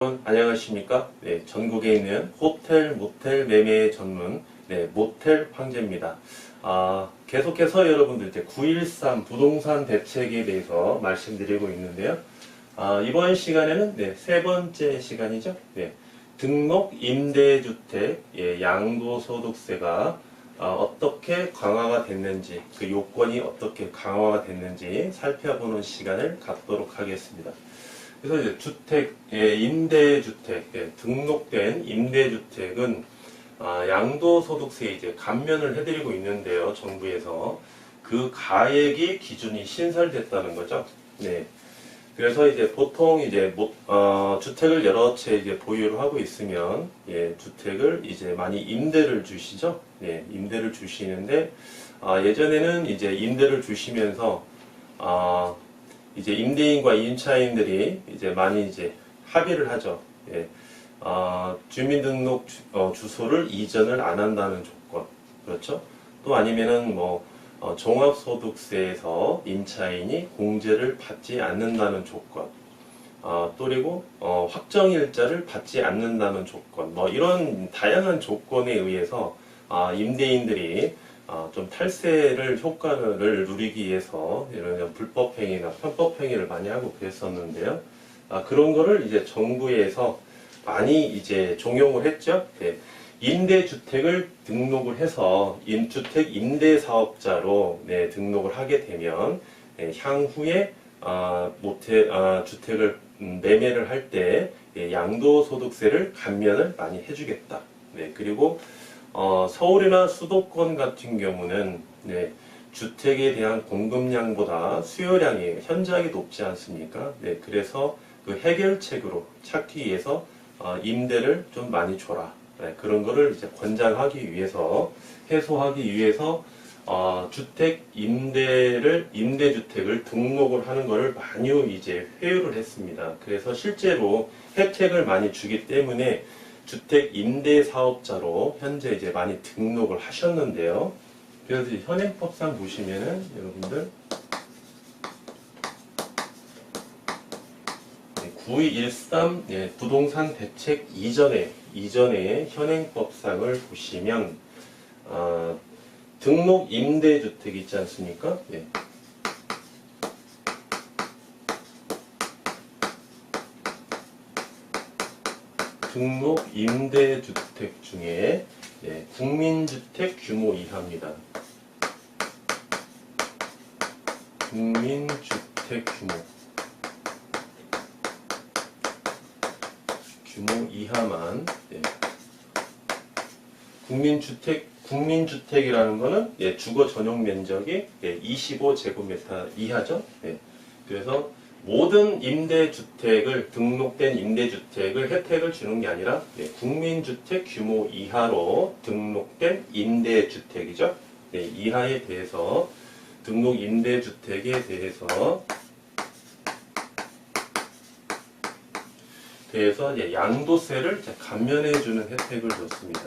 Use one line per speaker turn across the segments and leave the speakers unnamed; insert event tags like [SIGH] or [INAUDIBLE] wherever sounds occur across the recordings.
안녕하십니까? 네, 전국에 있는 호텔, 모텔 매매 전문 네, 모텔 황제입니다. 아, 계속해서 여러분들 이제 913 부동산 대책에 대해서 말씀드리고 있는데요. 아, 이번 시간에는 네, 세 번째 시간이죠. 네, 등록 임대주택 예, 양도소득세가 아, 어떻게 강화가 됐는지 그 요건이 어떻게 강화가 됐는지 살펴보는 시간을 갖도록 하겠습니다. 그래서 이제 주택, 예, 임대주택, 예, 등록된 임대주택은 아, 양도소득세 이제 감면을 해드리고 있는데요, 정부에서 그 가액이 기준이 신설됐다는 거죠. 네. 그래서 이제 보통 이제 못- 어, 주택을 여러 채 이제 보유를 하고 있으면 예, 주택을 이제 많이 임대를 주시죠. 네, 임대를 주시는데 아, 예전에는 이제 임대를 주시면서 아, 이제 임대인과 임차인들이 이제 많이 이제 합의를 하죠. 예. 아, 주민등록 주, 어, 주소를 이전을 안 한다는 조건. 그렇죠? 또 아니면은 뭐, 어, 종합소득세에서 임차인이 공제를 받지 않는다는 조건. 아, 또 그리고 어, 확정일자를 받지 않는다는 조건. 뭐 이런 다양한 조건에 의해서 아, 임대인들이 아, 좀 탈세를 효과를 누리기 위해서 이런 불법 행위나 편법 행위를 많이 하고 그랬었는데요. 아, 그런 거를 이제 정부에서 많이 이제 종용을 했죠. 네. 임대주택을 등록을 해서 임 주택 임대사업자로 네, 등록을 하게 되면 네, 향후에 아, 모태 아, 주택을 음, 매매를 할때 양도소득세를 감면을 많이 해주겠다. 네, 그리고 어, 서울이나 수도권 같은 경우는 네, 주택에 대한 공급량보다 수요량이 현저하게 높지 않습니까? 네, 그래서 그 해결책으로 찾기 위해서 어, 임대를 좀 많이 줘라. 네, 그런 거를 이제 권장하기 위해서 해소하기 위해서 어, 주택 임대를 임대 주택을 등록을 하는 거를 많이 이제 회유를 했습니다. 그래서 실제로 혜택을 많이 주기 때문에 주택 임대 사업자로 현재 이제 많이 등록을 하셨는데요. 그래서 이 현행법상 보시면은 여러분들 9213 예, 부동산 대책 이전에 이전에 현행법상을 보시면 아, 등록 임대주택 있지 않습니까? 예. 등록 임대주택 중에 예, 국민주택 규모 이하입니다. 국민주택 규모 규모 이하만 예. 국민주택 국민주택이라는 거는 예, 주거 전용 면적이 예, 25제곱미터 이하죠. 예. 그래서 모든 임대주택을 등록된 임대주택을 혜택을 주는 게 아니라 예, 국민주택 규모 이하로 등록된 임대주택이죠. 예, 이하에 대해서 등록 임대주택에 대해서 대해서 이제 양도세를 이제 감면해 주는 혜택을 줬습니다.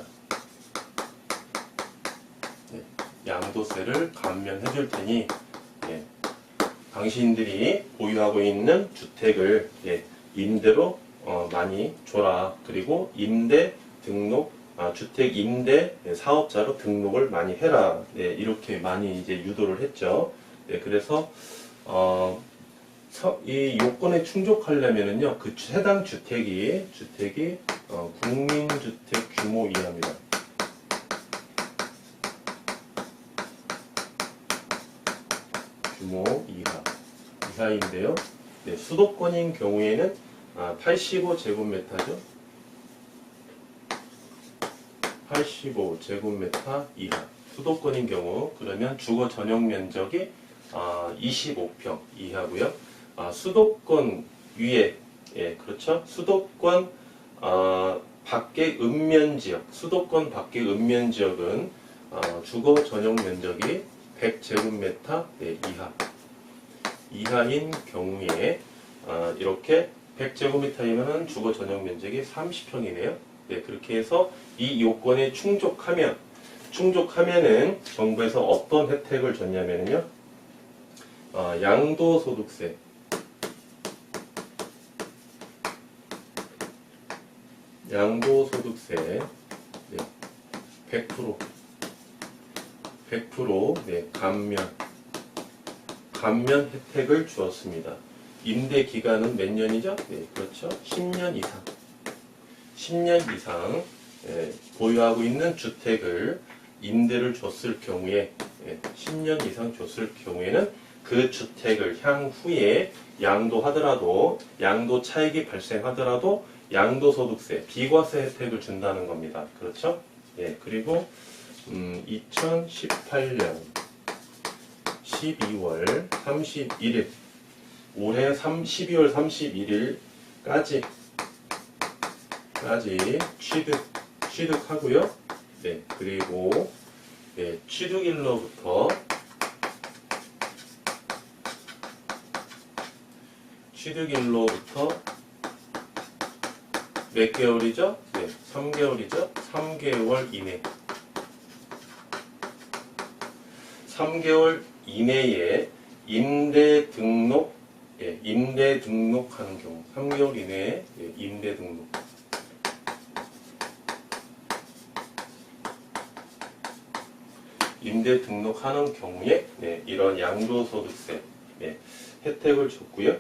네, 양도세를 감면해 줄 테니 예, 당신들이 보유하고 있는 주택을 예, 임대로 어, 많이 줘라. 그리고 임대 등록 아, 주택 임대 사업자로 등록을 많이 해라. 네, 이렇게 많이 이제 유도를 했죠. 네, 그래서 어, 서- 이 요건에 충족하려면은요, 그 주- 해당 주택이 주택이 어, 국민주택 규모 이하입니다. 규모 이하 이하인데요. 네, 수도권인 경우에는 아, 85제곱미터죠. 85제곱미터 이하 수도권인 경우 그러면 주거 전용 면적이 아, 25평 이하고요. 아, 수도권 위에 예 그렇죠. 수도권 아, 밖의 읍면 지역 수도권 밖의 읍면 지역은 아, 주거 전용 면적이 100제곱미터 네, 이하. 이하인 경우에 아, 이렇게 100제곱미터이면 주거 전용 면적이 30평이네요. 네, 그렇게 해서 이 요건에 충족하면 충족하면은 정부에서 어떤 혜택을 줬냐면요. 어, 양도소득세. 양도소득세. 네, 100% 100% 네, 감면 감면 혜택을 주었습니다. 임대 기간은 몇 년이죠? 네, 그렇죠. 10년 이상. 10년 이상 예, 보유하고 있는 주택을 임대를 줬을 경우에 예, 10년 이상 줬을 경우에는 그 주택을 향후에 양도하더라도 양도 차익이 발생하더라도 양도소득세 비과세 혜택을 준다는 겁니다. 그렇죠? 예, 그리고 음, 2018년 12월 31일 올해 3, 12월 31일까지 까지 취득 취득하고요. 네 그리고 네, 취득일로부터 취득일로부터 몇 개월이죠? 네, 3개월이죠? 3개월 이내. 3개월 이내에 임대 등록, 예, 임대 등록하는 경우, 3개월 이내에 예, 임대 등록. 임대 등록하는 경우에 네, 이런 양도소득세 네, 혜택을 줬고요.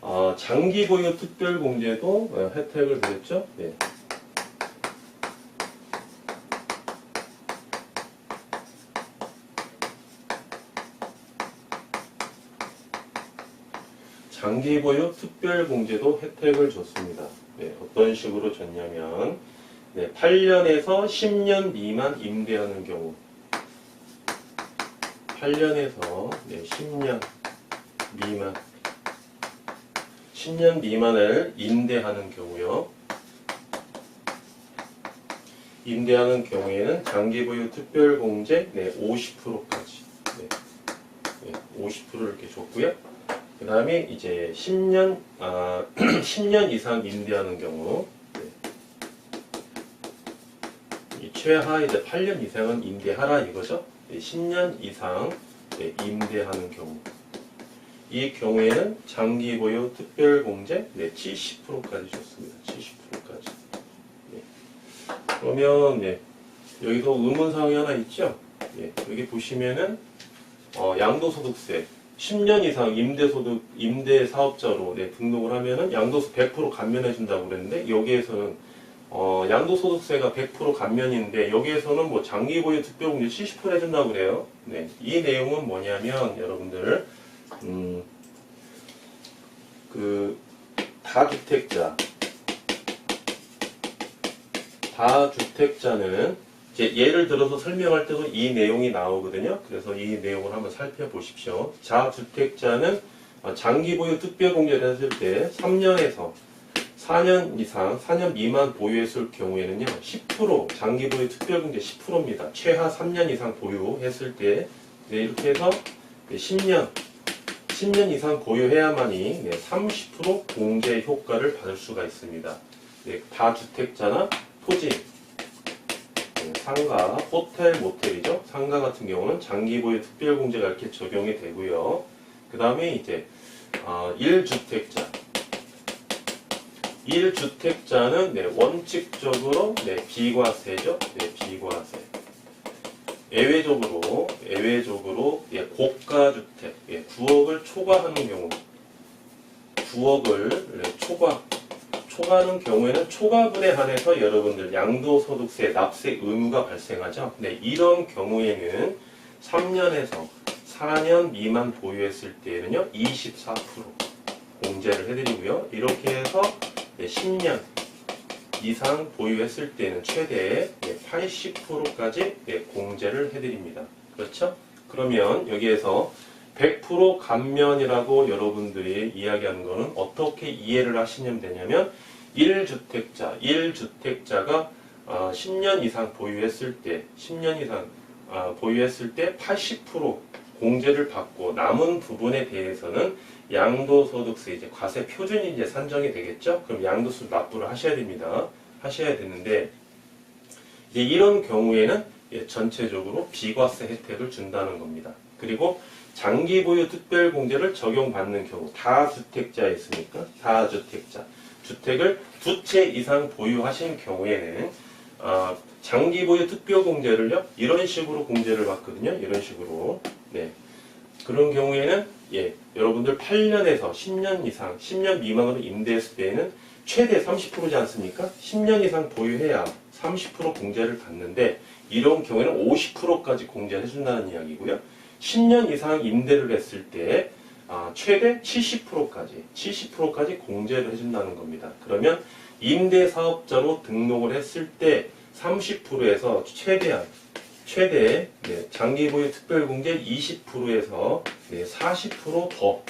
어, 장기 보유 특별 공제도 어, 혜택을 드렸죠. 네. 장기 보유 특별공제도 혜택을 줬습니다. 네, 어떤 식으로 줬냐면 네, 8년에서 10년 미만 임대하는 경우 8년에서 네, 10년 미만 10년 미만을 임대하는 경우요. 임대하는 경우에는 장기보유 특별공제 네, 50%까지 네, 네, 50% 이렇게 줬고요. 그 다음에 이제 10년 아, [CLEARS THROAT] 10년 이상 임대하는 경우 네. 이 최하 이제 8년 이상은 임대하라 이거죠. 네, 10년 이상 네, 임대하는 경우 이 경우에는 장기 보유 특별 공제 네, 70%까지 줬습니다. 70%까지. 네. 그러면 네, 여기서 의문 사항이 하나 있죠. 네, 여기 보시면은 어, 양도소득세 10년 이상 임대소득 임대 사업자로 네, 등록을 하면은 양도세 100% 감면해 준다고 그랬는데 여기에서는 어, 양도소득세가 100% 감면인데 여기에서는 뭐 장기 보유 특별 공제 70% 해준다고 그래요. 네, 이 내용은 뭐냐면 여러분들 음, 그 다주택자 다주택자는 이제 예를 들어서 설명할 때도 이 내용이 나오거든요. 그래서 이 내용을 한번 살펴보십시오. 자주택자는 장기 보유 특별 공제를 했을 때 3년에서 4년 이상, 4년 미만 보유했을 경우에는요, 10% 장기 보유 특별 공제 10%입니다. 최하 3년 이상 보유했을 때 네, 이렇게 해서 10년 10년 이상 보유해야만이 네, 30% 공제 효과를 받을 수가 있습니다. 네, 다주택자나 토지, 네, 상가, 호텔, 모텔이죠. 상가 같은 경우는 장기 보유 특별 공제가 이렇게 적용이 되고요. 그 다음에 이제 어, 1주택자. 1주택자는 네, 원칙적으로 네, 비과세죠. 네, 비과세. 예외적으로 예외적으로 예, 고가 주택 예, 9억을 초과하는 경우 9억을 예, 초과 초과하는 경우에는 초과분에 한해서 여러분들 양도소득세 납세 의무가 발생하죠. 네, 이런 경우에는 3년에서 4년 미만 보유했을 때에는요 24% 공제를 해드리고요. 이렇게 해서 네, 10년 이상 보유했을 때는 최대 80%까지 공제를 해드립니다. 그렇죠? 그러면 여기에서 100% 감면이라고 여러분들이 이야기하는 것은 어떻게 이해를 하시면 되냐면 1주택자, 1주택자가 10년 이상 보유했을 때, 10년 이상 아, 보유했을 때 80% 공제를 받고 남은 부분에 대해서는 양도소득세 이제 과세 표준이 이제 산정이 되겠죠? 그럼 양도세 납부를 하셔야 됩니다. 하셔야 되는데 이런 경우에는 예, 전체적으로 비과세 혜택을 준다는 겁니다. 그리고 장기 보유 특별 공제를 적용받는 경우 다주택자 있습니까? 다주택자. 주택을 두 채 이상 보유하신 경우에는 아, 장기 보유 특별 공제를요 이런 식으로 공제를 받거든요. 이런 식으로 네 그런 경우에는 예 여러분들 8년에서 10년 이상 10년 미만으로 임대했을 때에는 최대 30%지 않습니까? 10년 이상 보유해야 30% 공제를 받는데 이런 경우에는 50%까지 공제를 해준다는 이야기고요. 10년 이상 임대를 했을 때 아, 최대 70%까지 70%까지 공제를 해준다는 겁니다. 그러면 임대 사업자로 등록을 했을 때 30%에서 최대한 최대 네, 장기 보유 특별 공제 20%에서 네, 40%더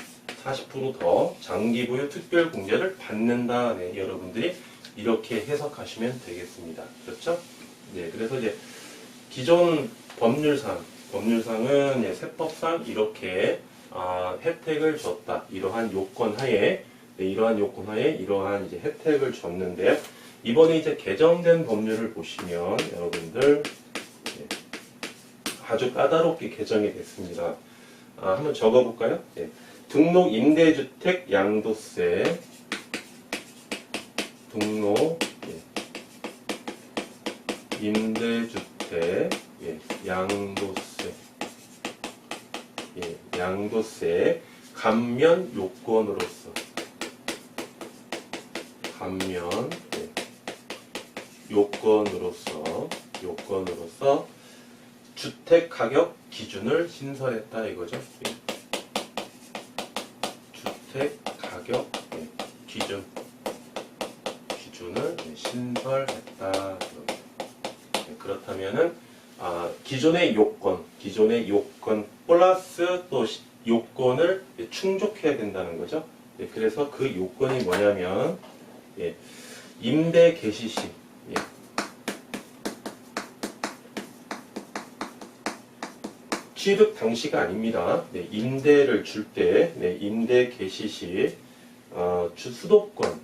40%더 장기 보유 특별 공제를 받는다. 네, 여러분들이 이렇게 해석하시면 되겠습니다. 그렇죠? 네, 그래서 이제 기존 법률상 법률상은 예, 세법상 이렇게 아, 혜택을 줬다. 이러한 요건 하에 네, 이러한 요건 하에 이러한 이제 혜택을 줬는데요. 이번에 이제 개정된 법률을 보시면 여러분들 예, 아주 까다롭게 개정이 됐습니다. 아, 한번 적어볼까요? 예. 등록 임대주택 양도세 등록 예. 임대주택 예. 양도세 예. 양도세 감면 요건으로서 감면 예. 요건으로서 요건으로서 주택 가격 기준을 신설했다 이거죠. 예. 주택 가격 예, 기준 기준을 예, 신설했다. 예, 그렇다면은 아, 기존의 요건 기존의 요건 플러스 또 시- 요건을 예, 충족해야 된다는 거죠. 예, 그래서 그 요건이 뭐냐면 예, 임대 개시 시 예, 취득 당시가 아닙니다. 네, 임대를 줄 때, 네, 임대 개시 시, 어, 주 수도권,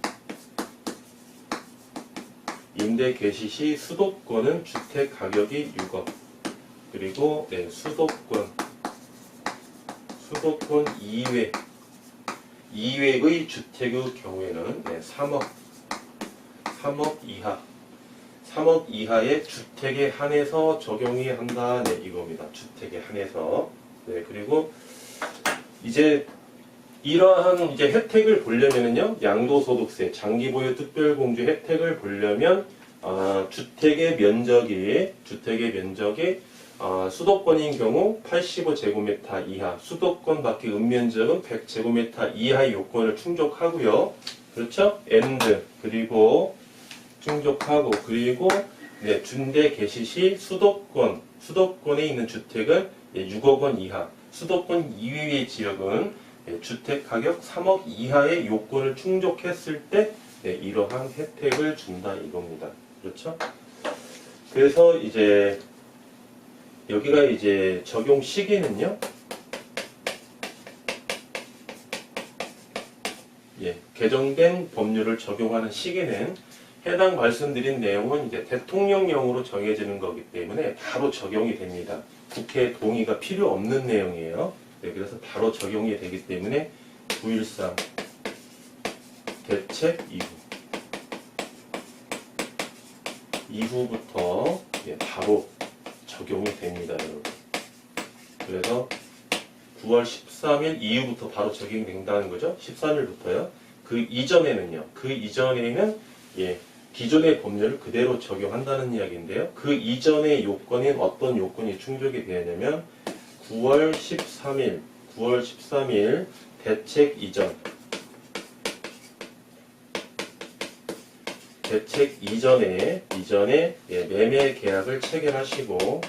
임대 개시 시 수도권은 주택 가격이 6억, 그리고 네, 수도권, 수도권 이외, 이외의 주택의 경우에는 네, 3억, 3억 이하, 3억 이하의 주택에 한해서 적용이 한다. 네, 이겁니다. 주택에 한해서. 네, 그리고 이제 이러한 이제 혜택을 보려면은요, 양도소득세, 장기보유 특별공제 혜택을 보려면 아, 주택의 면적이 주택의 면적이 아, 수도권인 경우 85제곱미터 이하, 수도권 밖의 읍면적은 100제곱미터 이하의 요건을 충족하고요. 그렇죠? 엔드 그리고 충족하고 그리고 네, 준대 개시 시 수도권 수도권에 있는 주택은 예, 6억 원 이하 수도권 이외의 지역은 예, 주택 가격 3억 이하의 요건을 충족했을 때 네, 이러한 혜택을 준다 이겁니다. 그렇죠? 그래서 이제 여기가 이제 적용 시기는요. 예, 개정된 법률을 적용하는 시기는 해당 말씀드린 내용은 이제 대통령령으로 정해지는 거기 때문에 바로 적용이 됩니다. 국회 동의가 필요 없는 내용이에요. 네, 그래서 바로 적용이 되기 때문에 9.13 대책 이후 이후부터 예, 바로 적용이 됩니다, 여러분. 그래서 9월 13일 이후부터 바로 적용이 된다는 거죠. 13일부터요. 그 이전에는요. 그 이전에는 예, 기존의 법률을 그대로 적용한다는 이야기인데요. 그 이전의 요건인 어떤 요건이 충족이 되냐면 9월 13일, 9월 13일 대책 이전 대책 이전에 이전에 예, 매매 계약을 체결하시고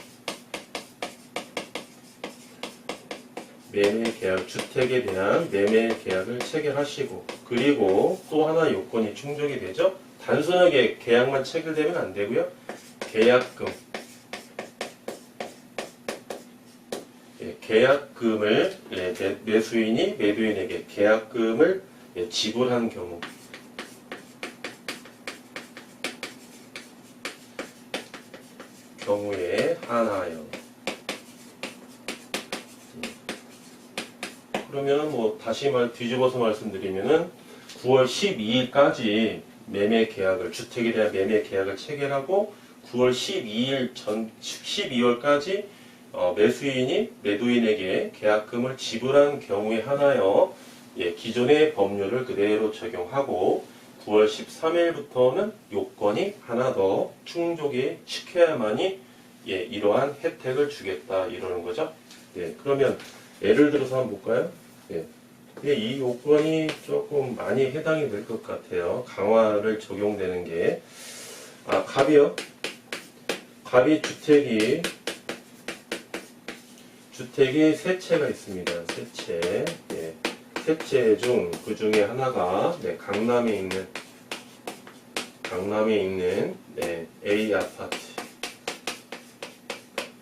매매 계약 주택에 대한 매매 계약을 체결하시고 그리고 또 하나 요건이 충족이 되죠. 단순하게 계약만 체결되면 안 되고요. 계약금 예, 계약금을 예, 매- 매수인이 매도인에게 계약금을 예, 지불한 경우 경우에 하나요. 그러면 뭐 다시 말 뒤집어서 말씀드리면은 9월 12일까지 매매 계약을 주택에 대한 매매 계약을 체결하고 9월 12일 전 12월까지 어, 매수인이 매도인에게 계약금을 지불한 경우에 하나여 예, 기존의 법률을 그대로 적용하고 9월 13일부터는 요건이 하나 더 충족이 시켜야만이 예, 이러한 혜택을 주겠다 이러는 거죠. 예, 그러면 예를 들어서 한번 볼까요? 예. 예, 이 요건이 조금 많이 해당이 될 것 같아요. 강화를 적용되는 게. 아, 갑이요. 갑이 주택이, 주택이 세 채가 있습니다. 세 채. 예. 세채 중 그 중에 하나가, 네, 강남에 있는, 강남에 있는, 네, A 아파트.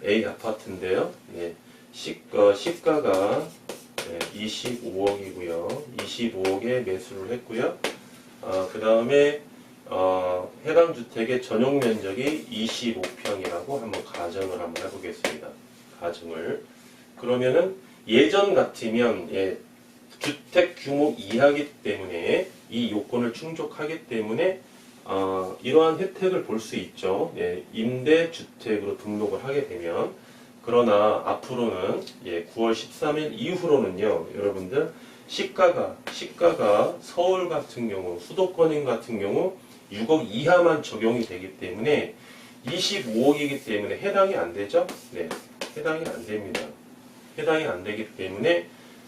A 아파트인데요. 네. 시가, 시가가 네, 25억이고요. 25억에 매수를 했고요. 그 다음에 어, 해당 주택의 전용 면적이 25평이라고 한번 가정을 한번 해보겠습니다. 가정을 그러면은 예전 같으면 예, 주택 규모 이하기 때문에 이 요건을 충족하기 때문에 어, 이러한 혜택을 볼 수 있죠. 예, 임대 주택으로 등록을 하게 되면 그러나 앞으로는 예, 9월 13일 이후로는요, 여러분들 시가가 시가가 서울 같은 경우 수도권인 같은 경우 6억 이하만 적용이 되기 때문에 25억이기 때문에 해당이 안 되죠? 네, 해당이 안 됩니다. 해당이 안 되기 때문에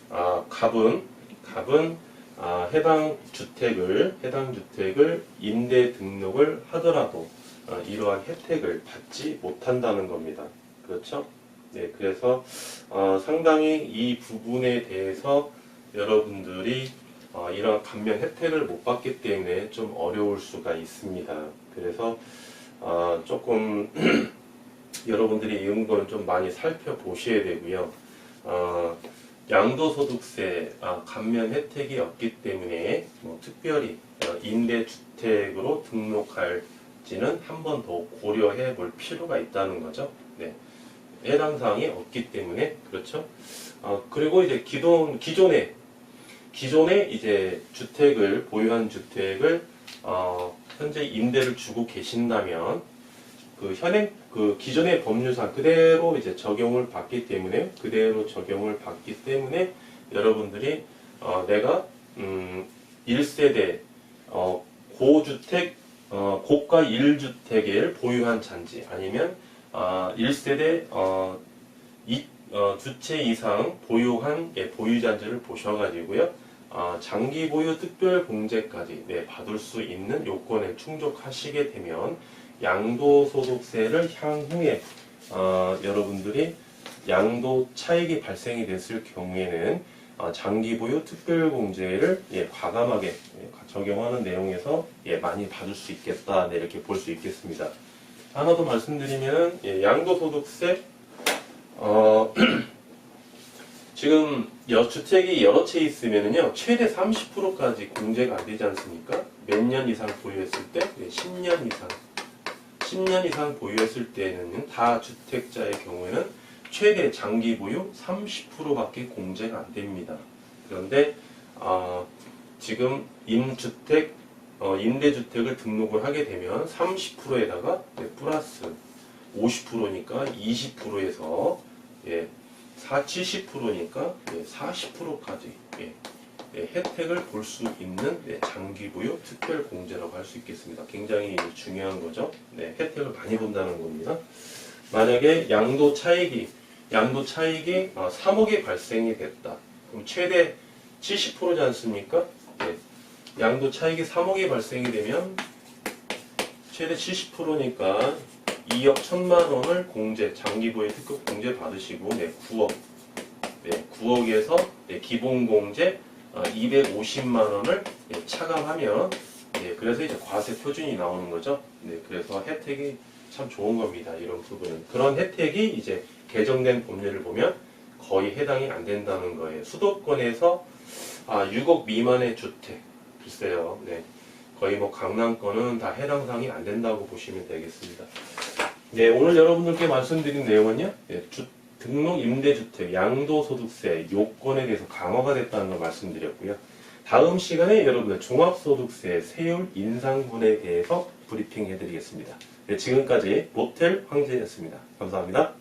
아, 갑은 갑은 아, 해당 주택을 해당 주택을 임대 등록을 하더라도 아, 이러한 혜택을 받지 못한다는 겁니다. 그렇죠? 네, 그래서 어, 상당히 이 부분에 대해서 여러분들이 어, 이런 감면 혜택을 못 받기 때문에 좀 어려울 수가 있습니다. 그래서 어, 조금 [CLEARS THROAT] 여러분들이 이런 거는 좀 많이 살펴보셔야 되고요. 어, 양도소득세 아, 감면 혜택이 없기 때문에 뭐 특별히 어, 임대주택으로 등록할지는 한 번 더 고려해 볼 필요가 있다는 거죠. 네. 해당 사항이 없기 때문에 그렇죠. 어, 그리고 이제 기존 기존에 기존에 이제 주택을 보유한 주택을 어, 현재 임대를 주고 계신다면 그 현행 그 기존의 법률상 그대로 이제 적용을 받기 때문에 그대로 적용을 받기 때문에 여러분들이 어, 내가 음, 1세대 어, 고주택 어, 고가 1주택을 보유한 잔지 아니면 아, 1세대 어, 이, 어, 두채 이상 보유한 예, 보유자들을 보셔가지고요. 아, 장기 보유 특별 공제까지 네, 받을 수 있는 요건에 충족하시게 되면 양도소득세를 향후에 어, 여러분들이 양도 차익이 발생이 됐을 경우에는 어, 장기 보유 특별 공제를 예, 과감하게 예, 적용하는 내용에서 예, 많이 받을 수 있겠다 네, 이렇게 볼 수 있겠습니다. 하나 더 말씀드리면 예, 양도소득세 어, [CLEARS THROAT] 지금 여, 주택이 여러 채 있으면은요 최대 30%까지 공제가 안 되지 않습니까? 몇 년 이상 보유했을 때? 네, 10년 이상 10년 이상 보유했을 때는 다 주택자의 경우에는 최대 장기 보유 30%밖에 공제가 안 됩니다. 그런데 어, 지금 임주택 어, 임대주택을 등록을 하게 되면 30%에다가 네, 플러스 50%니까 20%에서 예, 4, 70%니까 예, 40%까지 예, 예, 혜택을 볼 수 있는 네, 장기 보유 특별 공제라고 할 수 있겠습니다. 굉장히 중요한 거죠. 네, 혜택을 많이 본다는 겁니다. 만약에 양도 차익이 양도 차익이 어, 3억이 발생이 됐다. 그럼 최대 70%지 않습니까? 예, 양도 차익이 3억이 발생이 되면 최대 70%니까 2억 1천만 원을 공제, 장기 보유 특급 공제 받으시고 네, 9억. 네, 9억에서 네, 기본 공제 250만 원을 네, 차감하면 네, 그래서 이제 과세 표준이 나오는 거죠. 네, 그래서 혜택이 참 좋은 겁니다. 이런 부분은. 그런 혜택이 이제 개정된 법률을 보면 거의 해당이 안 된다는 거예요. 수도권에서 아, 6억 미만의 주택. 글쎄요. 네. 거의 뭐 강남권은 다 해당 사항이 안 된다고 보시면 되겠습니다. 네, 오늘 여러분들께 말씀드린 내용은요. 네, 주, 등록 임대주택 양도소득세 요건에 대해서 강화가 됐다는 걸 말씀드렸고요. 다음 시간에 여러분들 종합소득세 세율 인상분에 대해서 브리핑 해드리겠습니다. 네, 지금까지 모텔 황제였습니다. 감사합니다.